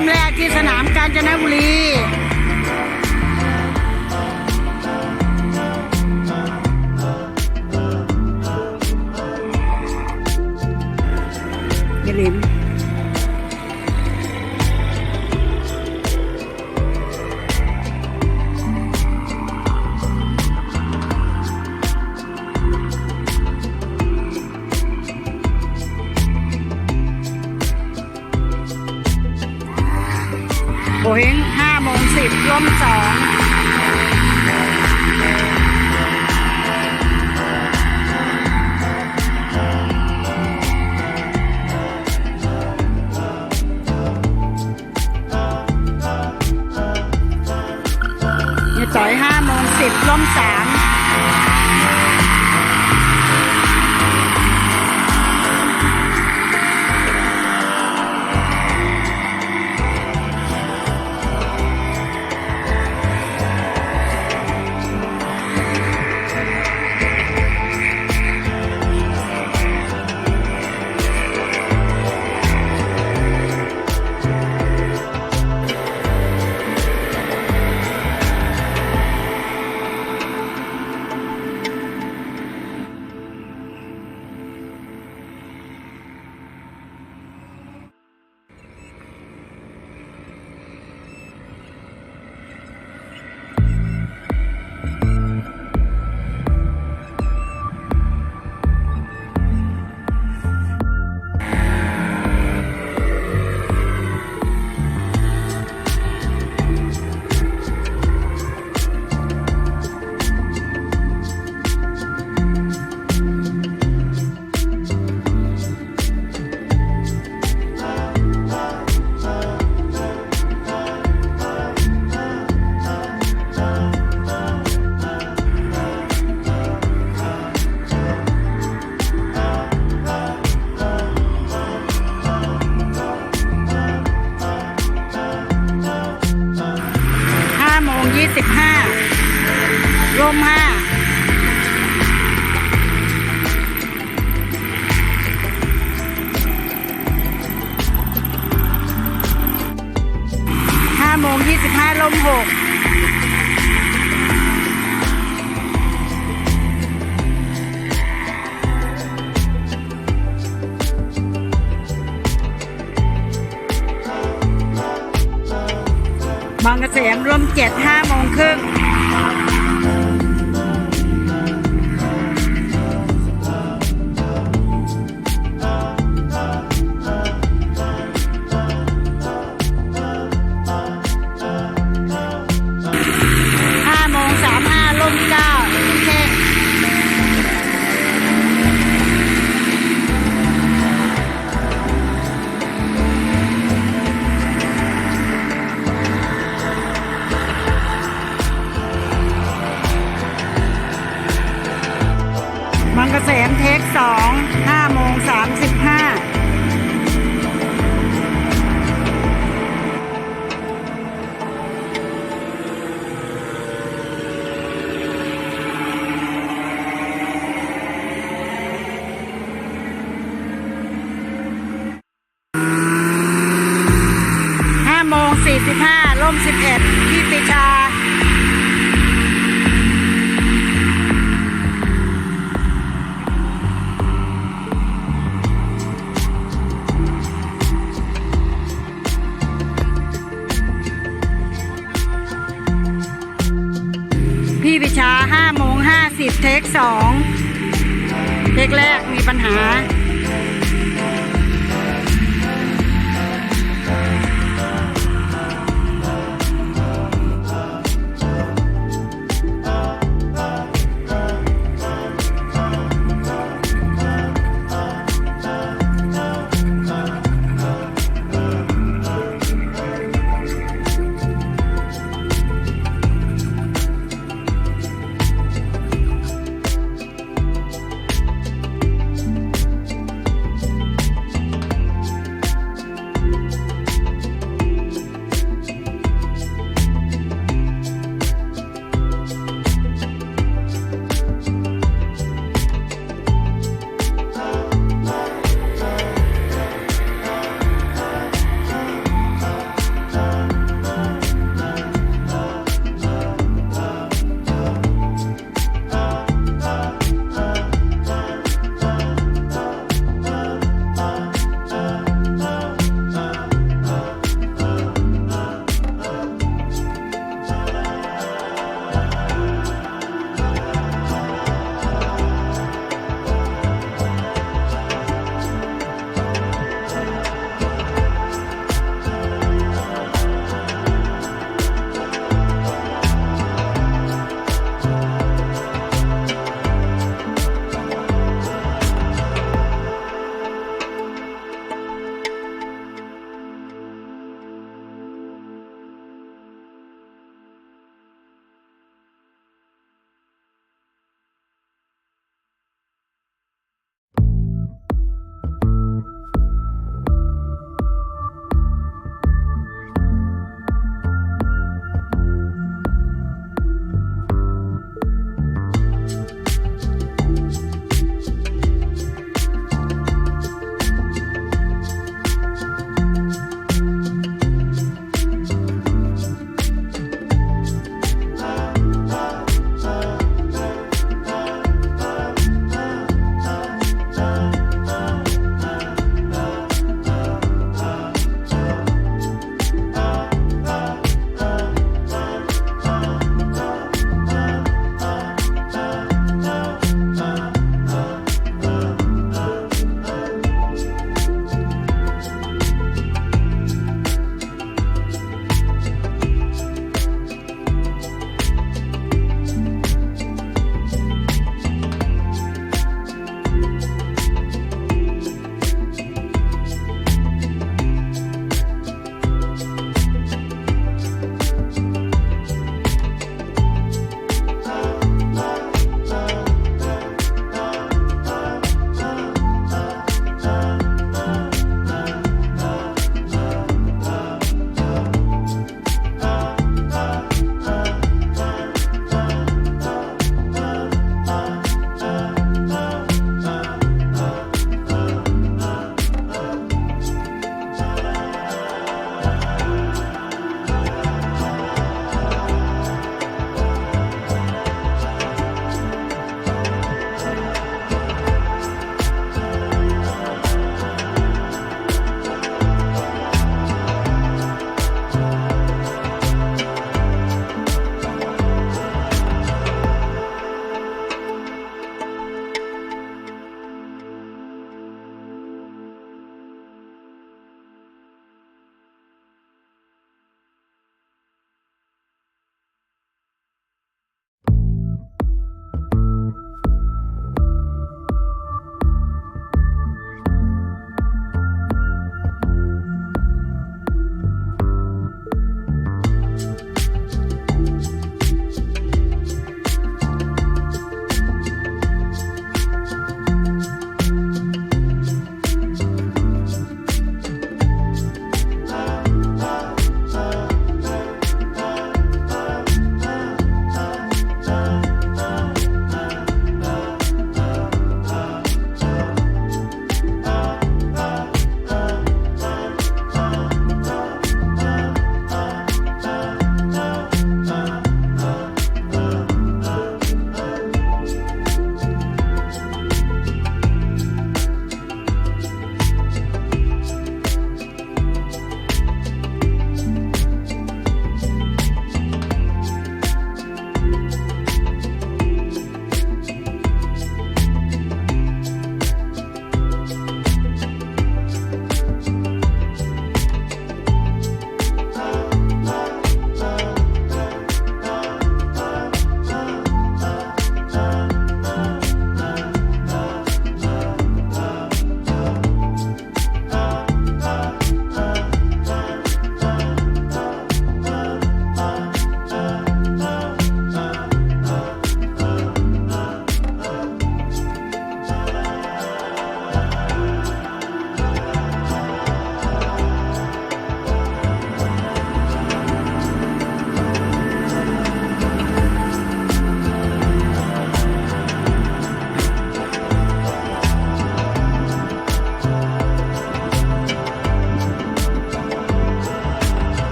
มแรกที่สนามกาญจนบุรีอยหลิม บางกบางเกษมร่มเจ็ดห้าโมงครึ่ง บางเกษมเทคสองห้าโมงสามสิบห้าห้าโมงสี่สิบห้าล่มสิบเอ็ดที่ปิชา 50 เทค2เทคแรกมีปัญหา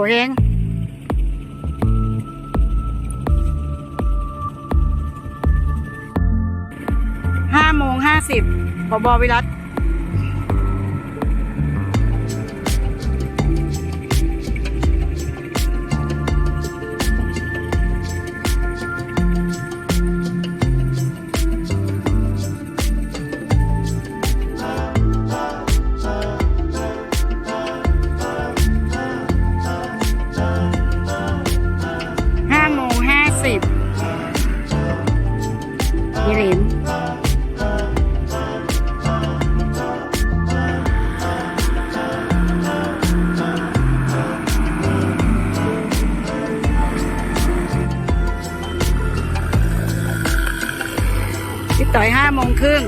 โปเอง ห้าโมงห้าสิบพบวิรัต ต่อยห้าโมงครึ่ง